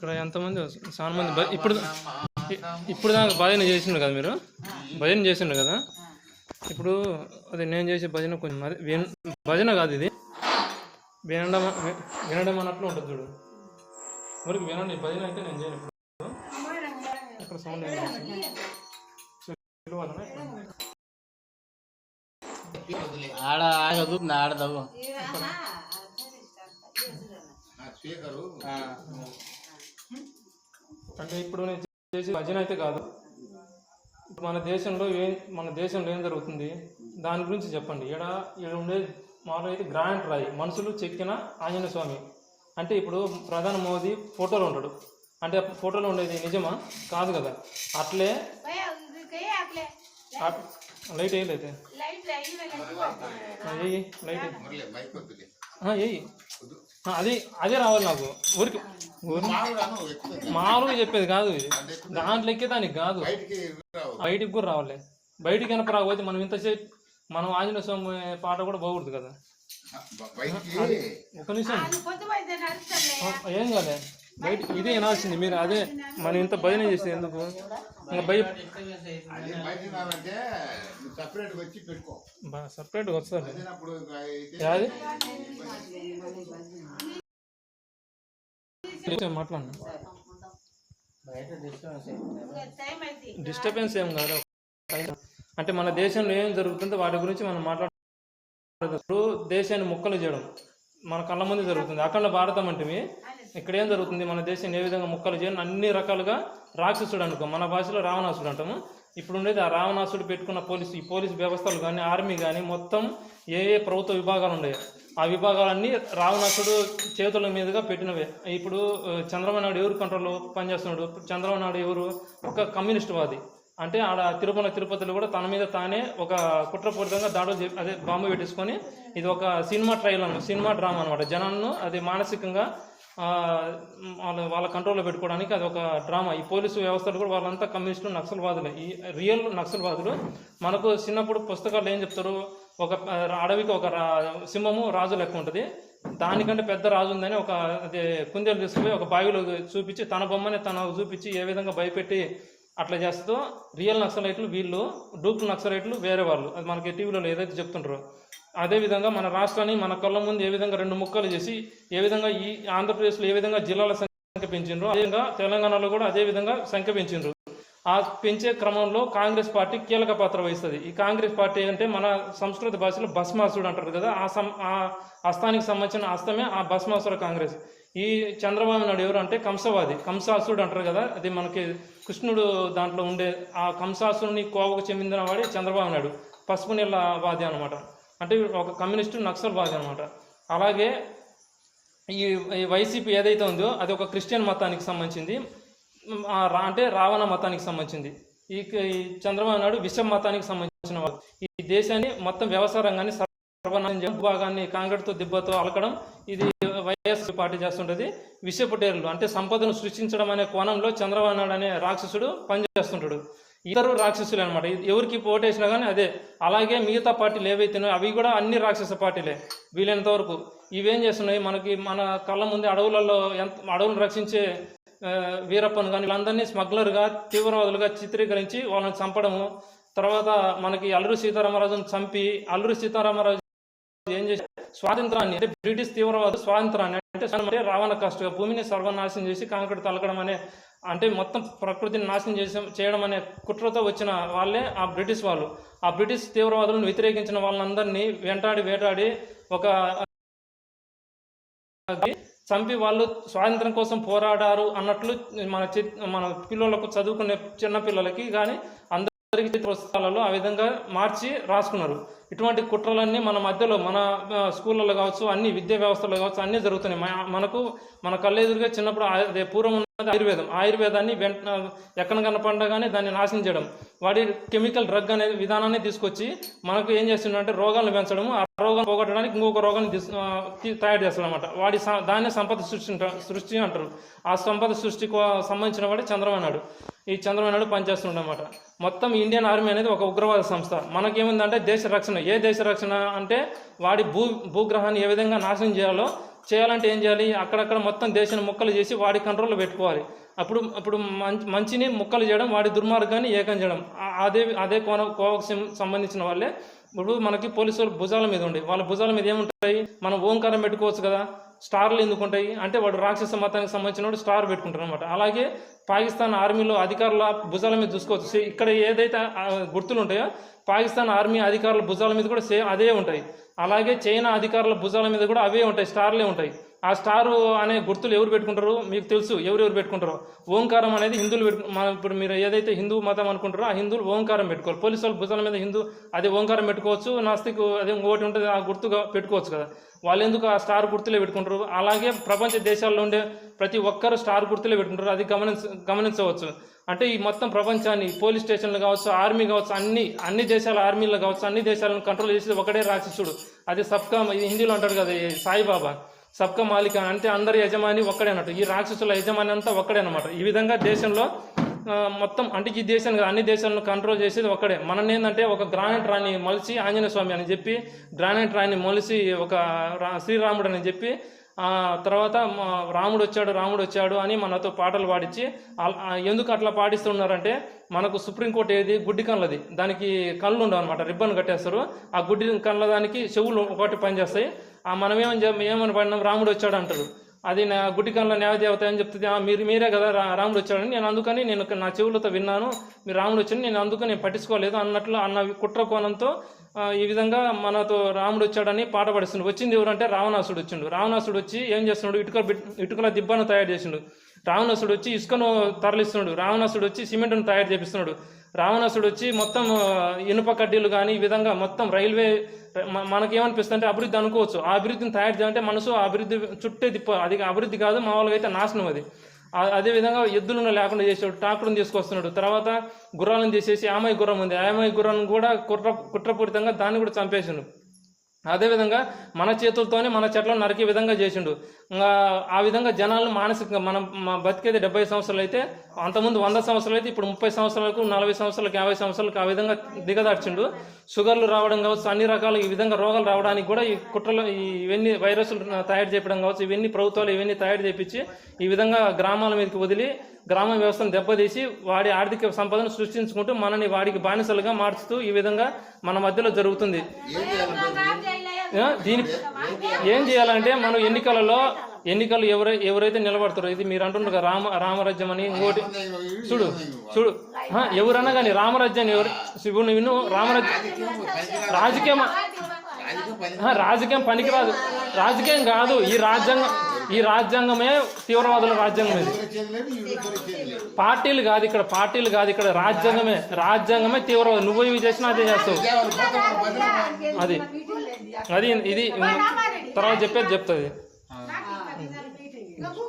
ఇక్కడ ఎంతమంది? చాలా మంది ఇప్పుడు ఇప్పుడు దాకా భజన చేసిండు కదా మీరు? భజన చేసిండు కదా? ఇప్పుడు అది నేను చేసే భజన కొంచెం అదే భజన కాదు ఇది. వినడం వినడం అన్నట్లు ఉంటుంది చూడు. మరి వినండి భజన అయితే నేను చేయను ఇప్పుడు. ఇక్కడ సౌండ్? ఆడ ఆడ చదువు అంటే ఇప్పుడు నేను చేసే భజన అయితే కాదు. ఇప్పుడు మన దేశంలో ఏం మన దేశంలో ఏం జరుగుతుంది? దాని గురించి చెప్పండి. ఈడ ఈడ ఉండేది మామూలుగా అయితే గ్రాంట్ రాయి. మనుషులు చెక్కిన ఆంజనేయ స్వామి. అంటే ఇప్పుడు ప్రధాని మోదీ ఫోటోలో ఉంటాడు. అంటే ఫోటోలో ఉండేది నిజమా? కాదు కదా. అట్లే. అట్- లైట్ వేయలేదు వేయి లైట్ వేయి. అది అదే రావాలి నాకు. ఊరికి ఊరి? మామూలుగా చెప్పేది కాదు ఇది. దాంట్లో ఎక్కే దానికి కాదు. బయటికి కూడా రావాలి. బయటికి కనుక రాకపోతే మనం ఇంతసేపు మనం ఆంజనేయ స్వామి పాట కూడా బాగుంటుంది కదా. ఒక నిమిషం. ఏం కాలే. బయట ఇదే వినాల్సింది మీరు అదే మనం ఇంత భజన చేసేది ఎందుకు? ఇంకా భయ సపరేట్ సపరేట్గా వస్తుంది. యాది? మాట్లాడు బయట డిస్టర్బెన్స్ డిస్టర్బెన్స్ ఏం కాదు. అంటే మన దేశంలో ఏం జరుగుతుందో వాటి గురించి మనం మాట్లాడుతూ దేశాన్ని ముక్కలు చేయడం మన కళ్ళ ముందు జరుగుతుంది. అఖండ భారతం అంటే ఇక్కడ ఏం జరుగుతుంది? మన దేశాన్ని ఏ విధంగా ముక్కలు చేయడం అన్ని రకాలుగా రాక్షసుడు అనుకో మన భాషలో రావణాసుడు అంటాము. ఇప్పుడు ఉండేది ఆ రావణాసుడు పెట్టుకున్న పోలీసు ఈ పోలీసు వ్యవస్థలు కానీ ఆర్మీ కానీ మొత్తం ఏ ఏ ప్రభుత్వ విభాగాలు ఉన్నాయో ఆ విభాగాలన్నీ రావణాసుడు చేతుల మీదుగా పెట్టినవే. ఇప్పుడు చంద్రబాబు నాయుడు ఎవరు కంట్రోల్లో పనిచేస్తున్నాడు? చంద్రబాబు నాయుడు ఎవరు? ఒక కమ్యూనిస్ట్ వాది. అంటే ఆడ తిరుమల తిరుపతిలో కూడా తన మీద తానే ఒక కుట్రపూరితంగా దాడులు చే- అదే బాంబు పెట్టేసుకొని ఇది ఒక సినిమా ట్రైల్ అన్న సినిమా డ్రామా అనమాట జనాలను అది మానసికంగా వాళ్ళ వాళ్ళ కంట్రోల్లో పెట్టుకోవడానికి అది ఒక డ్రామా. ఈ పోలీసు వ్యవస్థలు కూడా వాళ్ళంతా కమ్యూనిస్టులు నక్సల్వాదులే. ఈ రియల్ నక్సల్వాదులు మనకు చిన్నప్పుడు పుస్తకాలు ఏం చెప్తారు? ఒక అడవికి ఒక రా- సింహము రాజు లెక్క ఉంటుంది. దానికంటే పెద్ద రాజు ఉందని ఒక అదే కుందేలు తీసుకుపోయి ఒక బావిలో చూపించి తన బొమ్మని తన చూపించి ఏ విధంగా భయపెట్టి అట్లా చేస్తూ రియల్ నక్సలైట్లు వీళ్ళు డూప్ నక్సలైట్లు వేరే వాళ్ళు. అది మనకి టీవీలో ఏదైతే చెప్తుంటారో. అదే విధంగా మన రాష్ట్రాన్ని మన కళ్ళ ముందు ఏ విధంగా రెండు ముక్కలు చేసి ఏ విధంగా ఈ ఆంధ్రప్రదేశ్లో ఏ విధంగా జిల్లాల సంఖ్య పెంచిండ్రు అదేవిధంగా తెలంగాణలో కూడా అదే విధంగా సంఖ్య పెంచిండ్రు. ఆ పెంచే క్రమంలో కాంగ్రెస్ పార్టీ కీలక పాత్ర వహిస్తుంది. ఈ కాంగ్రెస్ పార్టీ అంటే మన సంస్కృత భాషలో భస్మాసుడు అంటారు కదా ఆ సం ఆ హస్తానికి సంబంధించిన హస్తమే ఆ భస్మాసుర కాంగ్రెస్. ఈ చంద్రబాబు నాయుడు ఎవరు అంటే కంసవాది కంసాసుడు అంటారు కదా అది మనకి కృష్ణుడు దాంట్లో ఉండే ఆ కంసాసుడిని కోవకు చెందిన వాడే చంద్రబాబు నాయుడు. పసుపు నీళ్ళ వాది అనమాట అంటే ఒక కమ్యూనిస్టు నక్సల్ వాది అనమాట అలాగే ఈ వైసీపీ ఏదైతే ఉందో అది ఒక క్రిస్టియన్ మతానికి సంబంధించింది. అంటే రావణ మతానికి సంబంధించింది. ఈ చంద్రబాబు నాయుడు విశ్వ మతానికి సంబంధించిన వాడు. ఈ దేశాన్ని మొత్తం వ్యవసాయ రంగాన్ని సర్వనాశనం భాగాన్ని కాంగ్రెడ్తో దిబ్బతో అలకడం ఇది వైఎస్ పార్టీ చేస్తుంటుంది. విషపుటేరులు అంటే సంపదను సృష్టించడం అనే కోణంలో చంద్రబాబు నాయుడు అనే రాక్షసుడు పనిచేస్తుంటాడు. ఇద్దరు రాక్షసులే అనమాట ఎవరికి ఓటేసినా కానీ అదే. అలాగే మిగతా పార్టీలు ఏవైతున్నాయో అవి కూడా అన్ని రాక్షస పార్టీలే వీలైనంత వరకు. ఇవేం చేస్తున్నాయి? మనకి మన కళ్ళ ముందు అడవులలో ఎంత అడవులను రక్షించే వీరప్పను కానీ వీళ్ళందరినీ స్మగ్లర్గా తీవ్రవాదులుగా చిత్రీకరించి వాళ్ళని చంపడము. తర్వాత మనకి అల్లూరు సీతారామరాజును చంపి అల్లూరు సీతారామరాజు ఏం చేసి స్వాతంత్రాన్ని అంటే బ్రిటిష్ తీవ్రవాద స్వాతంత్రాన్ని అంటే రావణ కాస్ట్గా భూమిని సర్వనాశనం చేసి కాంక్రీట్ తలకడం అనే అంటే మొత్తం ప్రకృతిని నాశనం చేసి చేయడం అనే కుట్రతో వచ్చిన వాళ్ళే ఆ బ్రిటిష్ వాళ్ళు. ఆ బ్రిటిష్ తీవ్రవాదులను వ్యతిరేకించిన వాళ్ళందరినీ వెంటాడి వేటాడి ఒక చంపి వాళ్ళు స్వాతంత్రం కోసం పోరాడారు అన్నట్లు మన చి- మన పిల్లలకు చదువుకునే చిన్న పిల్లలకి కానీ అందరికీ పుస్తకాలలో ఆ విధంగా మార్చి రాసుకున్నారు. ఇటువంటి కుట్రలన్నీ మన మధ్యలో మన స్కూళ్ళలో కావచ్చు అన్ని విద్యా వ్యవస్థలో కావచ్చు అన్నీ జరుగుతున్నాయి. మన- మనకు మన కళ్ళెదురుగా చిన్నప్పుడు అదే పూర్వం ఆయుర్వేదం. ఆయుర్వేదాన్ని వెంట ఎక్కడ కనపడగానే దాన్ని నాశనం చేయడం. వాడి కెమికల్ డ్రగ్ అనే విధానాన్ని తీసుకొచ్చి మనకు ఏం చేస్తుందంటే రోగాలను పెంచడం ఆ రోగం పోగొట్టడానికి ఇంకొక రోగాన్ని తయారు చేస్తాడు అనమాట వాడి దాన్ని దాన్నే సంపద సృష్టి సృష్టి అంటారు. ఆ సంపద సృష్టికి సంబంధించిన వాడే చంద్రబాబు ఈ చంద్రబాబు నాయుడు పనిచేస్తుండమాట మొత్తం ఇండియన్ ఆర్మీ అనేది ఒక ఉగ్రవాద సంస్థ. మనకేముందంటే దేశ రక్షణ. ఏ దేశ రక్షణ అంటే వాడి భూ భూగ్రహాన్ని ఏ విధంగా నాశనం చేయాలో చేయాలంటే ఏం చేయాలి? అక్కడక్కడ మొత్తం దేశాన్ని ముక్కలు చేసి వాడి కంట్రోల్లో పెట్టుకోవాలి. అప్పుడు అప్పుడు మంచి మంచిని ముక్కలు చేయడం వాడి దుర్మార్గాన్ని ఏకం చేయడం. అదే అదే కోన కోవకు సంబంధించిన వాళ్ళే ఇప్పుడు మనకి పోలీసు వాళ్ళు భుజాల మీద ఉండే వాళ్ళ భుజాల మీద ఏముంటాయి? మనం ఓంకారం పెట్టుకోవచ్చు కదా స్టార్లు ఎందుకు ఉంటాయి? అంటే వాడు రాక్షస మతానికి సంబంధించిన వాడు స్టార్ పెట్టుకుంటారు అనమాట అలాగే పాకిస్తాన్ ఆర్మీలో అధికారుల భుజాల మీద చూసుకోవచ్చు. ఇక్కడ ఏదైతే గుర్తులు ఉంటాయో పాకిస్తాన్ ఆర్మీ అధికారుల భుజాల మీద కూడా సేమ్ అదే ఉంటాయి. అలాగే చైనా అధికారుల భుజాల మీద కూడా అవే ఉంటాయి స్టార్లే ఉంటాయి. ఆ స్టారు అనే గుర్తులు ఎవరు పెట్టుకుంటారు మీకు తెలుసు ఎవరెవరు పెట్టుకుంటారు. ఓంకారం అనేది హిందువులు పెట్టు మన ఇప్పుడు మీరు ఏదైతే హిందూ మతం అనుకుంటారో ఆ హిందువులు ఓంకారం పెట్టుకోవాలి. పోలీసు వాళ్ళు భుజాల మీద హిందూ అదే ఓంకారం పెట్టుకోవచ్చు నాస్తిక్ అదే ఇంకోటి ఉంటుంది ఆ గుర్తుగా పెట్టుకోవచ్చు కదా. వాళ్ళు ఎందుకు ఆ స్టార్ గుర్తులే పెట్టుకుంటారు? అలాగే ప్రపంచ దేశాల్లో ఉండే ప్రతి ఒక్కరు స్టార్ గుర్తులే పెట్టుకుంటారు అది గమనించ గమనించవచ్చు. అంటే ఈ మొత్తం ప్రపంచాన్ని పోలీస్ స్టేషన్లు కావచ్చు ఆర్మీ కావచ్చు అన్ని అన్ని దేశాల ఆర్మీలు కావచ్చు అన్ని దేశాలను కంట్రోల్ చేసేది ఒకటే రాక్షసుడు. అది సబ్కా ఇది హిందీలో అంటాడు కదా సాయిబాబా. సబ్క మాలిక అంటే అందరి యజమాని ఒక్కడే అన్నట్టు. ఈ రాక్షసుల యజమాని అంతా ఒక్కడే అనమాట ఈ విధంగా దేశంలో మొత్తం అంటే ఈ దేశాన్ని అన్ని దేశాలను కంట్రోల్ చేసేది ఒక్కడే. మనం ఏంటంటే ఒక గ్రానైట్ రాణి మలిసి ఆంజనేయ స్వామి అని చెప్పి గ్రానైట్ రాణి మలిసి ఒక రా- శ్రీరాముడు అని చెప్పి తర్వాత రాముడు వచ్చాడు రాముడు వచ్చాడు అని మనతో పాటలు పాడించి ఎందుకు అట్లా పాడిస్తున్నారంటే మనకు సుప్రీంకోర్టు ఏది? గుడ్డి కళ్ళది దానికి కళ్ళు ఉండవు అనమాట రిబ్బన్ కట్టేస్తారు. ఆ గుడ్డి కళ్ళ దానికి చెవులు ఒకటి పనిచేస్తాయి. ఆ మనం ఏమని ఏమని పడినాం? రాముడు వచ్చాడు అంటారు. అది నా గుడ్డి కళ్ళ న్యాయదేవత అని చెప్తుంది మీరు మీరే కదా రా- రాముడు వచ్చాడని నేను అందుకని నేను నా చెవులతో విన్నాను. మీరు రాముడు వచ్చాను నేను అందుకని నేను పట్టించుకోలేదు అన్నట్లు అన్న కుట్ర కోణంతో ఈ విధంగా మనతో రాముడు వచ్చాడని పాట పడిస్తుండు. వచ్చింది ఎవరంటే రావణాసుడు వచ్చిండు. రావణాసుడు వచ్చి ఏం చేస్తున్నాడు? ఇటుక ఇటుకల దిబ్బను తయారు చేసిండు. రావణాసుడు వచ్చి ఇసుకను తరలిస్తున్నాడు రావణాసుడు వచ్చి సిమెంట్ను తయారు చేపిస్తున్నాడు. రావణాసుడు వచ్చి మొత్తం ఇనుప కడ్డీలు కానీ ఈ విధంగా మొత్తం రైల్వే మనకేమనిపిస్తుంది అంటే అభివృద్ధి అనుకోవచ్చు. ఆ అభివృద్ధిని తయారు చేయాలంటే మనసు అభివృద్ధి చుట్టే దిప్ప అది అభివృద్ధి కాదు మామూలుగా అయితే నాశనం అది. అదేవిధంగా అదే విధంగా ఎద్దులను లేకుండా చేసాడు టాకులను తీసుకొస్తున్నాడు. తర్వాత గుర్రాలను తీసేసి ఆమె గుర్రం ఉంది. ఆమె గుర్రాన్ని కూడా కుట్ర కుట్రపూరితంగా దాన్ని కూడా చంపేసిండు. అదేవిధంగా మన చేతులతోనే మన చెట్లను నరికే విధంగా చేసిండు. ఆ విధంగా జనాలను మానసికంగా మనం బతికేది డెబ్బై సంవత్సరాలు అయితే అంతకుముందు వంద సంవత్సరాలు అయితే ఇప్పుడు ముప్పై సంవత్సరాలకు నలభై సంవత్సరాలకు యాభై సంవత్సరాలకు ఆ విధంగా దిగదార్చిండు. షుగర్లు రావడం కావచ్చు అన్ని రకాల ఈ విధంగా రోగాలు రావడానికి కూడా ఈ కుట్రలు ఇవన్నీ వైరస్లు తయారు చేయడం కావచ్చు ఇవన్నీ ప్రభుత్వాలు ఇవన్నీ తయారు చేయించి ఈ విధంగా గ్రామాల మీదకి వదిలి గ్రామ వ్యవస్థను దెబ్బతీసి వాడి ఆర్థిక సంపదను సృష్టించుకుంటూ మనని వాడికి బానిసలుగా మార్చుతూ ఈ విధంగా మన మధ్యలో జరుగుతుంది. దీని ఏం చేయాలంటే మనం ఎన్నికలలో ఎన్నికలు ఎవరై ఎవరైతే నిలబడతారో ఇది మీరు అంటున్నారు కదా, రామ రామరాజ్యం అని ఇంకోటి. చూడు చూడు. ఎవరన్నా కానీ రామరాజ్యాన్ని ఎవరు? శివుని విను రామరాజ్యం రాజకీయం రాజకీయం పనికిరాదు. రాజకీయం కాదు ఈ రాజ్యాంగం ఈ రాజ్యాంగమే తీవ్రవాదుల రాజ్యాంగం ఇది పార్టీలు కాదు ఇక్కడ పార్టీలు కాదు ఇక్కడ రాజ్యాంగమే రాజ్యాంగమే తీవ్రవాదం. నువ్వు ఇవి చేసినా అదే చేస్తావు. అది అది ఇది. తర్వాత చెప్పేది చెప్తుంది.